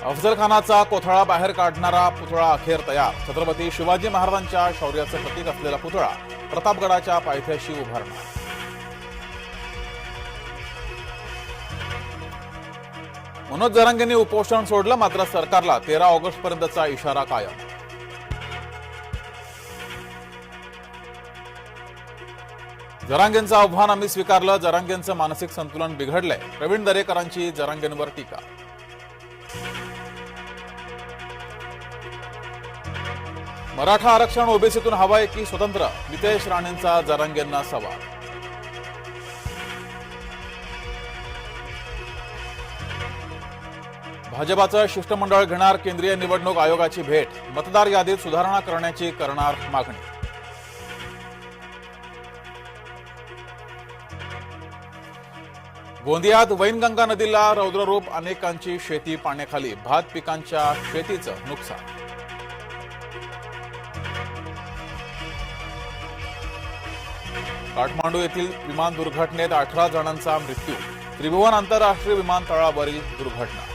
अफजल खानाचा कोथळा बाहेर काढणारा पुतळा अखेर तयार. छत्रपती शिवाजी महाराजांच्या शौर्याचं प्रतीक असलेला पुतळा प्रतापगडाच्या पायथ्याशी उभारणार मनोज जरांगेंनी उपोषण सोडलं मात्र सरकारला तेरा ऑगस्ट पर्यंतचा इशारा कायम. जरांगेंचं आव्हान आम्ही स्वीकारलं जरांगेंचं मानसिक संतुलन बिघडलंय. प्रवीण दरेकरांची जरांगेंवर टीका. मराठा आरक्षण ओबीसीतून हवाय की स्वतंत्र? नितेश राणेंचा जरांगेंना सवाल. भाजपाचं शिष्टमंडळ घेणार केंद्रीय निवडणूक आयोगाची भेट. मतदार यादीत सुधारणा करण्याची करणार मागणी. गोंदियात वैनगंगा नदीला रौद्ररूप अनेकांची शेती पाण्याखाली. भात पिकांच्या शेतीचं नुकसान. काठमांडू येथील विमान दुर्घटनेत अठरा जणांचा मृत्यू. त्रिभुवन आंतरराष्ट्रीय विमानतळावरील दुर्घटना.